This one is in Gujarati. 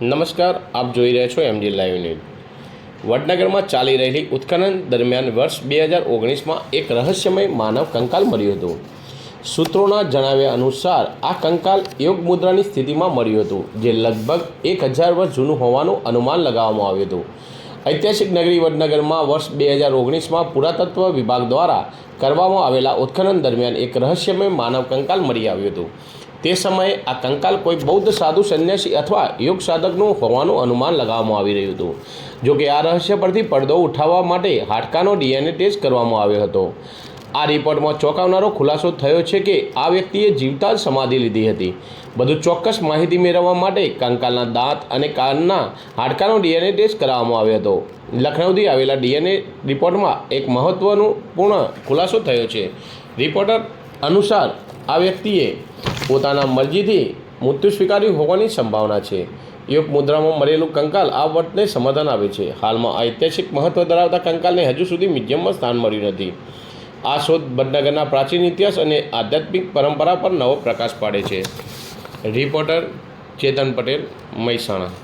નમસ્કાર, આપ જોઈ રહ્યા છો એમજી લાઈવ ન્યૂઝ વડનગરમાં ચાલી રહેલી ઉત્ખનન દરમિયાન વર્ષ બે હજાર ઓગણીસમાં એક રહસ્યમય માનવ કંકાલ મળ્યું હતું. સૂત્રોના જણાવ્યા અનુસાર, આ કંકાલ યોગ મુદ્રાની સ્થિતિમાં મળ્યું હતું, જે લગભગ એક હજાર વર્ષ જૂનું હોવાનું અનુમાન લગાવવામાં આવ્યું હતું. ઐતિહાસિક નગરી વડનગરમાં વર્ષ બે હજાર ઓગણીસમાં પુરાતત્વ વિભાગ દ્વારા કરવામાં આવેલા ઉત્ખનન દરમિયાન એક રહસ્યમય માનવ કંકાલ મળી આવ્યું હતું. તે સમયે આ કંકાલ કોઈ બૌદ્ધ સાધુ, સંન્યાસી અથવા યોગ સાધકનું હોવાનું અનુમાન લગાવવામાં આવી રહ્યું હતું. જો કે આ રહસ્ય પરથી પડદો ઉઠાવવા માટે હાડકાનો ડીએનએ ટેસ્ટ કરવામાં આવ્યો હતો. આ રિપોર્ટમાં ચોંકાવનારો ખુલાસો થયો છે કે આ વ્યક્તિએ જીવતા જ સમાધિ લીધી હતી. બધું ચોક્કસ માહિતી મેળવવા માટે કંકાલના દાંત અને કાનના હાડકાનો ડીએનએ ટેસ્ટ કરાવવામાં આવ્યો હતો. લખનૌથી આવેલા ડીએનએ રિપોર્ટમાં એક મહત્વનું પૂર્ણ ખુલાસો થયો છે. રિપોર્ટર અનુસાર, આ વ્યક્તિએ પોતાના મરજીથી મૃત્યુ સ્વીકાર્યું હોવાની સંભાવના છે. યોગ મુદ્રામાં મળેલું કંકાલ આ વર્ષને સમાધાન આપે છે. હાલમાં ઐતિહાસિક મહત્વ ધરાવતા કંકાલને હજુ સુધી મ્યુઝિયમમાં સ્થાન મળ્યું નથી. આ શોધ બદનગરના પ્રાચીન ઇતિહાસ અને આધ્યાત્મિક પરંપરા પર નવો પ્રકાશ પાડે છે. રિપોર્ટર ચેતન પટેલ, મહેસાણા.